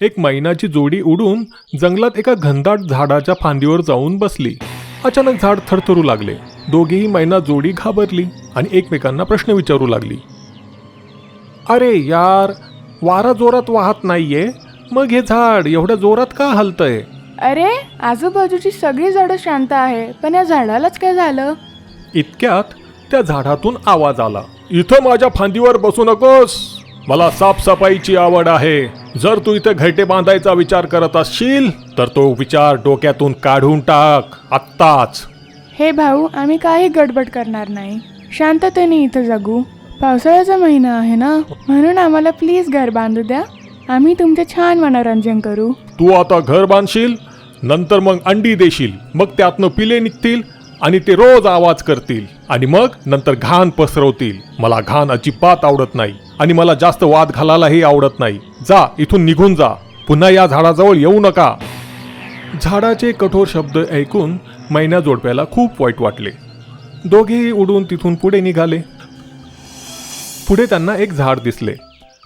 एक मैनाची जोडी उडून जंगलात एका घनदाट झाडाच्या फांदीवर जाऊन बसली. अचानक झाड थरथरू लागले. दोघेही मैना जोडी घाबरली आणि एकमेकांना प्रश्न विचारू लागली. अरे यार वारा जोरात वाहत नाहीये? मग हे झाड एवढ्या जोरात का हलतंय? अरे आजूबाजूची सगळी झाडं शांत आहे पण या झाडालाच काय झालं? इतक्यात त्या झाडातून आवाज आला. इथं माझ्या फांदीवर बसू नकोस. मला साफसफाईची आवड आहे. जर तू इथं घरटे बांधायचा विचार करत असशील तर तो विचार डोक्यातून काढून टाक आत्ताच. हे भाऊ आम्ही काही गडबड करणार नाही. शांततेने इथं जगू. पावसाळ्याचा महिना आहे ना? म्हणून आम्हाला प्लीज घर बांधू द्या. आम्ही तुमचे छान मनोरंजन करू. तू आता घर बांधशील नंतर मग अंडी देशील मग त्यातनं पिले निघतील आणि ते रोज आवाज करतील. आणि मग नंतर घाण पसरवतील. मला घाण अजिबात आवडत नाही. आणि मला जास्त वाद घालायलाही आवडत नाही. जा इथून निघून जा. पुन्हा या झाडाजवळ येऊ नका. झाडाचे कठोर शब्द ऐकून मैना जोडप्याला खूप वाईट वाटले. दोघेही उडून तिथून पुढे निघाले. पुढे त्यांना एक झाड दिसले.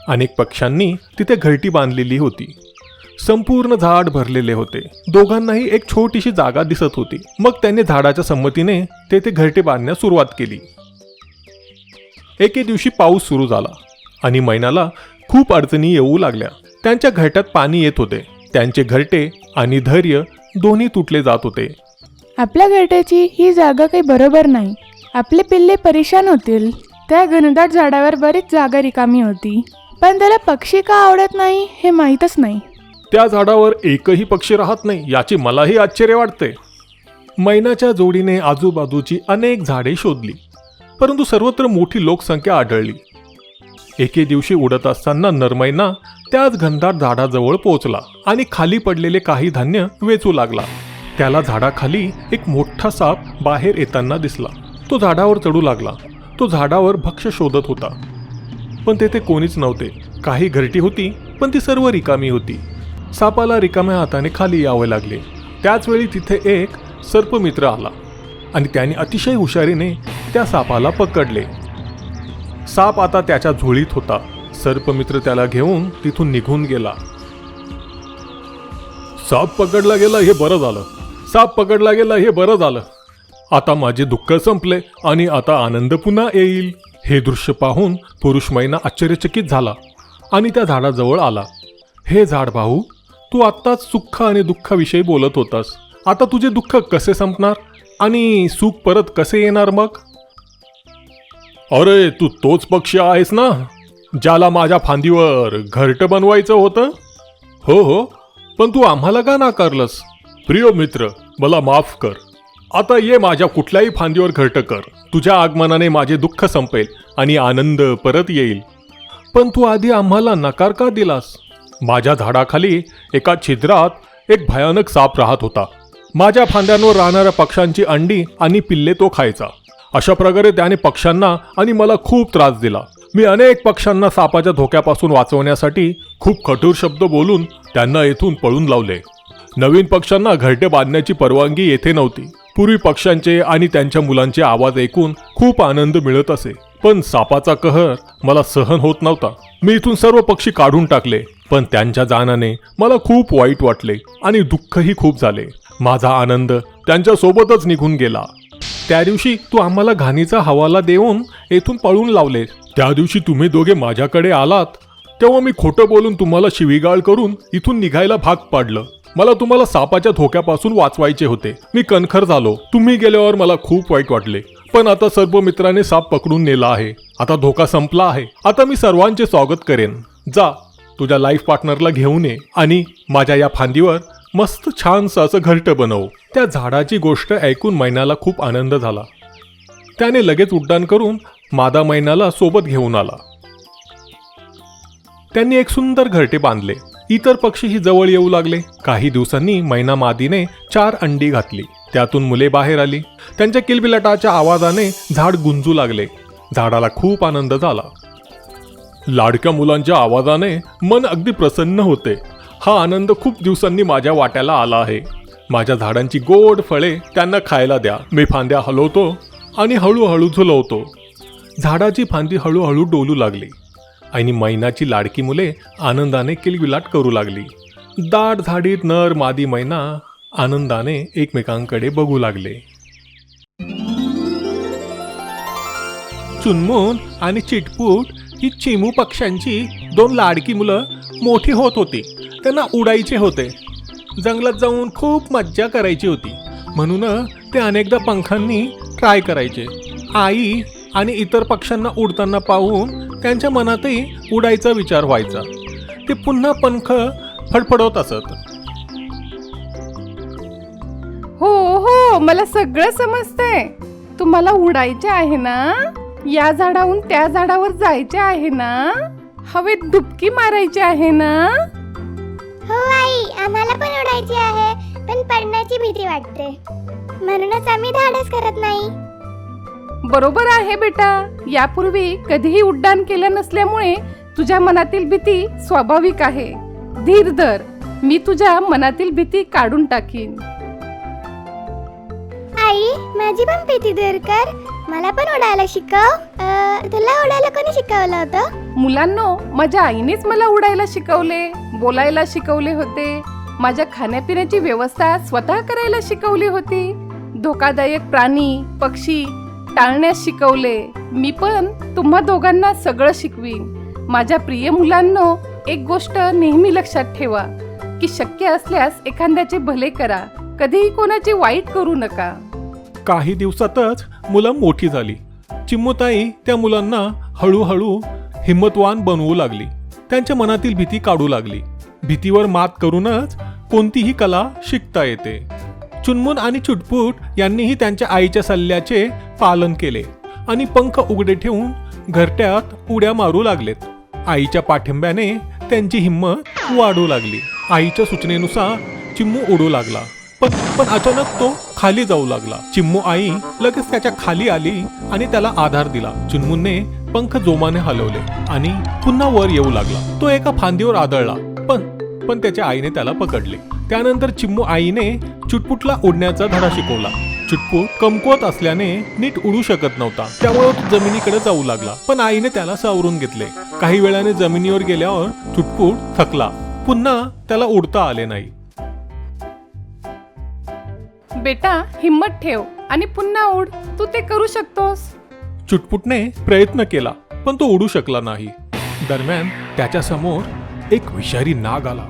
अनेक पक्ष्यांनी तिथे घरटी बांधलेली होती. संपूर्ण झाड भरलेले होते. दोघांनाही एक छोटीशी जागा दिसत होती. मग त्यांनी झाडाच्या संमतीने तेथे घरटे बांधण्यास सुरुवात केली. एके दिवशी पाऊस सुरू झाला आणि मैनाला खूप अडचणी येऊ लागल्या. त्यांच्या घरट्यात पाणी येत होते. त्यांचे घरटे आणि धैर्य दोन्ही तुटले जात होते. आपल्या घरट्याची ही जागा काही बरोबर नाही. आपले पिल्ले परेशान होतील. त्या घनदाट झाडावर बरीच जागा रिकामी होती. पण त्याला पक्षी का आवडत नाही हे माहीतच नाही. त्या झाडावर एकही पक्षी राहत नाही याची मलाही आश्चर्य वाटते. मैनाच्या जोडीने आजूबाजूची अनेक झाडे शोधली परंतु सर्वत्र मोठी लोकसंख्या आढळली. एके दिवशी उडत असताना नरमैना त्याच घनदाट झाडाजवळ पोहोचला आणि खाली पडलेले काही धान्य वेचू लागला. त्याला झाडाखाली एक मोठा साप बाहेर येताना दिसला. तो झाडावर चढू लागला. तो झाडावर भक्ष शोधत होता. पण तेथे कोणीच नव्हते. काही घरटी होती पण ती सर्व रिकामी होती. सापाला रिकाम्या हाताने खाली यावे लागले. त्याचवेळी तिथे एक सर्पमित्र आला आणि त्याने अतिशय हुशारीने त्या सापाला पकडले. साप आता त्याच्या झोळीत होता. सर्पमित्र त्याला घेऊन तिथून निघून गेला. साप पकडला गेला हे बरं झालं. साप पकडला गेला हे बरं झालं. आता माझे दुःख संपले आणि आता आनंद पुन्हा येईल. हे दृश्य पाहून पुरुष मैना आश्चर्यचकित झाला आणि त्या झाडाजवळ आला. हे झाड भाऊ तू आत्ताच सुख आणि दुःखाविषयी बोलत होतास. आता तुझे दुःख कसे संपणार? आणि सुख परत कसे येणार मग? अरे तू तोच पक्षी आहेस ना ज्याला माझ्या फांदीवर घरट बनवायचं होतं? हो हो पण तू आम्हाला का नाकारलंस? प्रिय मित्र मला माफ कर. आता ये माझ्या कुठल्याही फांदीवर घरट कर. तुझ्या आगमनाने माझे दुःख संपेल आणि आनंद परत येईल. पण तू आधी आम्हाला नकार का दिलास? माझ्या झाडाखाली एका छिद्रात एक भयानक साप राहत होता. माझ्या फांद्यांवर राहणाऱ्या पक्ष्यांची अंडी आणि पिल्ले तो खायचा. अशा प्रकारे त्याने पक्ष्यांना आणि मला खूप त्रास दिला. मी अनेक पक्ष्यांना सापाच्या धोक्यापासून वाचवण्यासाठी खूप कठोर शब्द बोलून त्यांना येथून पळून लावले. नवीन पक्ष्यांना घरटे बांधण्याची परवानगी येथे नव्हती. पूर्वी पक्ष्यांचे आणि त्यांच्या मुलांचे आवाज ऐकून खूप आनंद मिळत असे. पण सापाचा कहर मला सहन होत नव्हता. मी इथून सर्व पक्षी काढून टाकले पण त्यांच्या जाण्याने मला खूप वाईट वाटले आणि दुःखही खूप झाले. माझा आनंद त्यांच्या सोबतच निघून गेला. त्या दिवशी तू आम्हाला घाणीचा हवाला देऊन येथून पळून लावले. त्या दिवशी तुम्ही दोघे माझ्याकडे आलात तेव्हा मी खोटं बोलून तुम्हाला शिवीगाळ करून इथून निघायला भाग पाडलं. मला तुम्हाला सापाच्या धोक्यापासून वाचवायचे होते. मी कणखर झालो. तुम्ही गेल्यावर मला खूप वाईट वाटले. पण आता सर्व मित्राने साप पकडून नेला आहे. आता धोका संपला आहे. आता मी सर्वांचे स्वागत करेन. जा तुझ्या लाईफ पार्टनरला घेऊन ये आणि माझ्या या फांदीवर मस्त छानसं असं घरटं बनव. त्या झाडाची गोष्ट ऐकून मैनाला खूप आनंद झाला. त्याने लगेच उड्डाण करून मादा मैनाला सोबत घेऊन आला. त्यांनी एक सुंदर घरटे बांधले. इतर पक्षीही जवळ येऊ लागले. काही दिवसांनी मैना मादीने चार अंडी घातली. त्यातून मुले बाहेर आली. त्यांच्या किलबिलाटाच्या आवाजाने झाड गुंजू लागले. झाडाला खूप आनंद झाला. लाडक्या मुलांच्या आवाजाने मन अगदी प्रसन्न होते. हा आनंद खूप दिवसांनी माझ्या वाट्याला आला आहे. माझ्या झाडांची गोड फळे त्यांना खायला द्या. मी फांद्या हलवतो आणि हळूहळू झुलवतो. झाडाची फांदी हळूहळू डोलू लागली. आणि मैनाची लाडकी मुले आनंदाने किलबिलाट करू लागली. दाट झाडीत नर मादी मैना आनंदाने एकमेकांकडे बघू लागले. चुनमुन आणि चिटपूट ही चिमू पक्ष्यांची दोन लाडकी मुलं मोठी होत होती. त्यांना उडायचे होते. जंगलात जाऊन खूप मज्जा करायची होती. म्हणून ते अनेकदा पंखांनी ट्राय करायचे. आई आणि इतर पक्ष्यांना उडताना पाहून त्यांच्या मनातही उडायचा विचार व्हायचा. ते पुन्हा पंख फडफडवत असत. हो हो मला सगळं समजतंय. तुम्हाला उडायचे आहे ना? या झाडाहून त्या झाडावर जायचे आहे ना? हवेत डुबकी मारायची आहे ना? हो आई आम्हाला पण उडायची आहे पण पडण्याची भीती वाटते. म्हणूनच आम्ही धाडस करत नाही. बरोबर आहे बेटा. यापूर्वी कधीही उड्डाण केलं नसल्यामुळे तुझ्या मनातील भीती स्वाभाविक आहे. धीर धर मी तुझ्या मनातील भीती काढून टाकीन. आई माझी पण भीती दूर कर. मला पण उडायला शिकव. अं, तुला उडायला कोणी शिकवलं होतं? मुलांनो माझ्या आईनेच मला उडायला शिकवले बोलायला शिकवले होते. माझ्या खाण्यापिण्याची व्यवस्था स्वतः करायला शिकवली होती. धोकादायक प्राणी पक्षी टाळण्यास शिकवले. मी पण तुम्हा दोघांना सगळं शिकवीन. माझ्या प्रिय मुलांनो एक गोष्ट नेहमी लक्षात ठेवा की शक्य असल्यास एखाद्याचे भले करा. कधीही कोणाचे वाईट करू नका. काही दिवसातच मुलं मोठी झाली. चिम्मूताई त्या मुलांना हळूहळू हिंमतवान बनवू लागली. त्यांच्या मनातील भीती काढू लागली. भीतीवर मात करूनच कोणतीही कला शिकता येते. चुनमुन आणि चुटपूट यांनीही त्यांच्या आईच्या सल्ल्याचे पालन केले आणि पंख उघडे ठेवून घरट्यात उड्या मारू लागलेत. आईच्या पाठिंब्याने त्यांची हिंमत वाढू लागली. आईच्या सूचनेनुसार चिम्मू उडू लागला. पण पण अचानक तो खाली जाऊ लागला. चिम्मू आई लगेच त्याच्याखाली आली आणि त्याला आधार दिला. चुनमुनने पंख जोमाने हलवले आणि पुन्हा वर येऊ लागला. तो एका फांदीवर आदळला. पण पण त्याच्या आईने त्याला पकडले. त्यानंतर चिम्मू आईने चुटपुटला उडण्याचा धडा शिकवला. चुटपूट कमकुवत असल्याने नीट उडू शकत नव्हता. त्यामुळे तो जमिनीकडे जाऊ लागला. पण आईने त्याला सावरून घेतले. काही वेळाने जमिनीवर गेल्यावर चुटपूट थकला. पुन्हा त्याला उडता आले नाही. बेटा हिम्मत ठेव आणि पुन्हा उड तू ते करू शकतोस. चुटपुटने प्रयत्न केला पण तो उडू शकला नाही. दरम्यान त्याच्यासमोर एक विषारी नाग आला.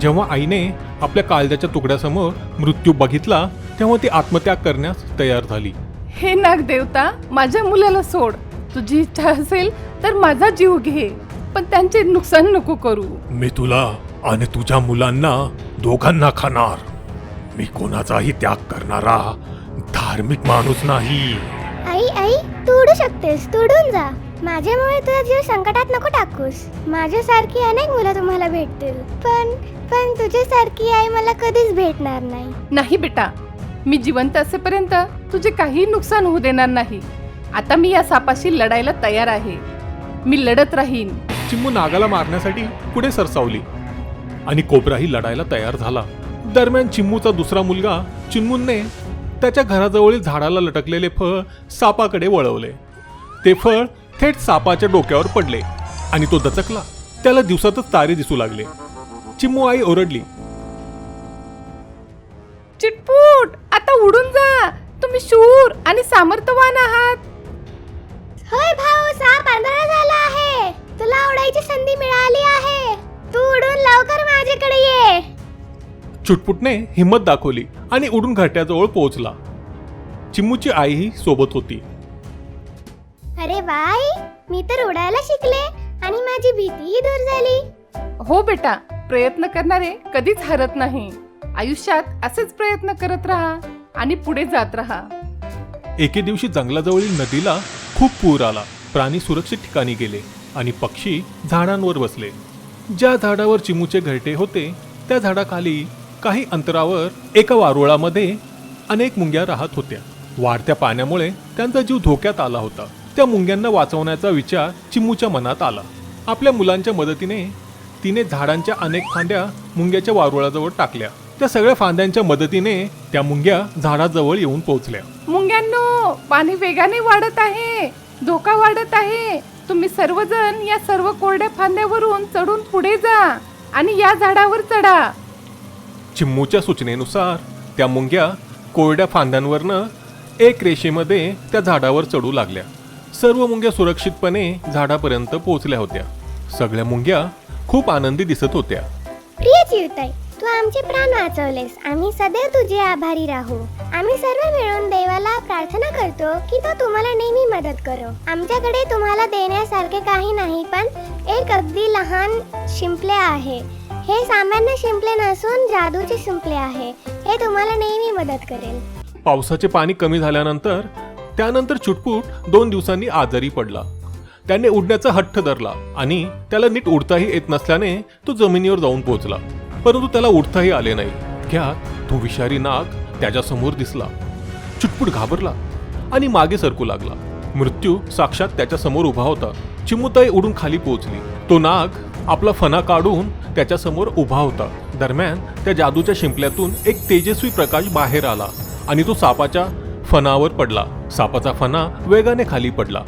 जेव्हा आईने आपल्या काळजाच्या तुकड्यासमोर मृत्यू बघितला तेव्हा ती आत्मत्याग करण्यास तयार झाली. हे नाग देवता माझ्या मुलाला सोड. तुझी इच्छा असेल तर माझा जीव घे पण त्यांचे नुकसान नको करू. मी तुला आणि तुझ्या मुलांना दोघांना खाणार. मी कोणाचाही त्याग करणारा धार्मिक माणूस नाही. आई आई तू उडू शकतेस तू उडून जा. माझ्यामुळे तुझा जीव संकटात नको टाकूस. माझ्यासारखी अनेक मुलं तुम्हाला भेटतील. पण पण तुझ्यासारखी आई मला कधीच भेटणार नाही. नाही बेटा. मी जिवंत असेपर्यंत तुझे काही नुकसान होऊ देणार नाही. आता मी या सापाशी लढायला तयार आहे. मी लढत राहीन. चिम्मू नागाला मारण्यासाठी पुढे सरसावली. आणि कोबराही लढायला तयार झाला. दरम्यान चिम्मूचा दुसरा मुलगा चिन्मूनने त्याच्या घराजवळील झाडाला लटकलेले फळ सापाकडे वळवले. ते फळ थेट सापाच्या डोक्यावर पडले आणि तो दचकला. त्याला दिवसातच तारे दिसू लागले. चिम्मू आई ओरडली. चिटपूट आता उडून जा. तुम्ही शूर आणि सामर्थ्यवान आहात. होय भाऊ साप आंधळा झाला आहे. तुला उडायची संधी मिळाली आहे. तू उडून लवकर माझ्याकडे ये. चुटपुटने हिंमत दाखवली आणि उडून घरट्याजवळ पोहोचला. चिम्मूची आईही सोबत होती. बाई मी तर उडायला शिकले आणि माझी भीतीही दूर झाली. हो बेटा प्रयत्न करणारे कधीच हरत नाही. आयुष्यात असेच प्रयत्न करत राहा आणि पुढे जात राहा. एके दिवशी जंगलाजवळील नदीला खूप पूर आला. प्राणी सुरक्षित ठिकाणी गेले आणि पक्षी झाडांवर बसले. ज्या झाडावर चिमूचे घरटे होते त्या झाडाखाली काही अंतरावर एका वारुळामध्ये अनेक मुंग्या राहत होत्या. वाढत्या पाण्यामुळे त्यांचा जीव धोक्यात आला होता. त्या मुंग्यांना वाचवण्याचा विचार चिमूच्या मनात आला. आपल्या मुलांच्या मदतीने तिने झाडांच्या अनेक फांद्या मुंग्याच्या वारुळाजवळ टाकल्या. त्या सगळ्या फांद्यांच्या मदतीने त्या मुंग्या झाडाजवळ येऊन पोहोचल्या. मुंग्यांनो पाणी वेगाने वाढत आहे. धोका वाढत आहे. तुम्ही सर्वजण या सर्व कोरड्या फांद्यावरून चढून पुढे जा आणि या झाडावर चढा. चिम्मूच्या सूचनेनुसार त्या मुंग्या कोरड्या फांद्यांवरनं एक रेषेमध्ये त्या झाडावर चढू लागल्या. सर्व मुंग्या सुरक्षितपणे झाडापर्यंत पोहोचल्या होत्या. सगळ्या मुंग्या खूप आनंदी दिसत होत्या. प्रिय चिवताई तू आमचे प्राण वाचवलेस. आम्ही सदैव तुझे आभारी राहू. आम्ही सर्व मिळून देवाला प्रार्थना करतो की तो तुम्हाला नेहमी मदत करो. आमच्याकडे तुम्हाला देण्यासारखे काही नाही पण एक अगदी लहान शिंपले आहे. हे सामान्य शिंपले नसून जादूचे शिंपले आहे. हे तुम्हाला नेहमी मदत करेल. पावसाचे पाणी कमी झाल्यानंतर त्यानंतर चुटपुट दोन दिवसांनी आजारी पडला. त्याने उडण्याचा हट्ट धरला आणि त्याला नीट उडताही येत नसल्याने तो जमिनीवर जाऊन पोहोचला. परंतु त्याला उडताही आले नाही. घ्या तो विषारी नाग त्याच्यासमोर दिसला. चुटपुट घाबरला आणि मागे सरकू लागला. मृत्यू साक्षात त्याच्यासमोर उभा होता. चिमुताई उडून खाली पोहोचली. तो नाग आपला फणा काढून त्याच्यासमोर उभा होता. दरम्यान त्या जादूच्या शिंपल्यातून एक तेजस्वी प्रकाश बाहेर आला आणि तो सापाच्या फणावर पडला. सापाचा फणा वेगाने खाली पडला.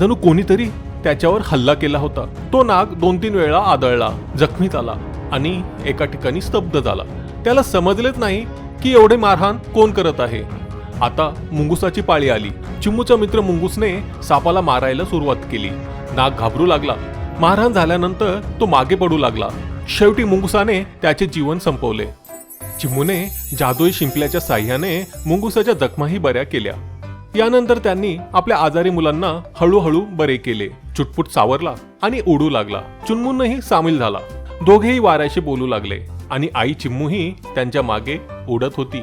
जणू कोणीतरी त्याच्यावर हल्ला केला होता. तो नाग दोन तीन वेळा आदळला जखमी झाला आणि एका ठिकाणी स्तब्ध झाला. त्याला समजलेच नाही की एवढे मारहाण कोण करत आहे. आता मुंगुसाची पाळी आली. चिमूचा मित्र मुंगूसने सापाला मारायला सुरुवात केली. नाग घाबरू लागला. मारहाण झाल्यानंतर तो मागे पडू लागला. शेवटी मुंगुसाने त्याचे जीवन संपवले. चिमूने जादुई शिंपल्याच्या साह्याने मुंगुसाच्या जखमाही बऱ्या केल्या. यानंतर त्यांनी आपल्या आजारी मुलांना हळूहळू बरे केले. चुटपुट सावरला आणि उडू लागला. चुनमुनही सामील झाला. दोघेही वाऱ्याशी बोलू लागले आणि आई चिम्मूही त्यांच्या मागे उडत होती.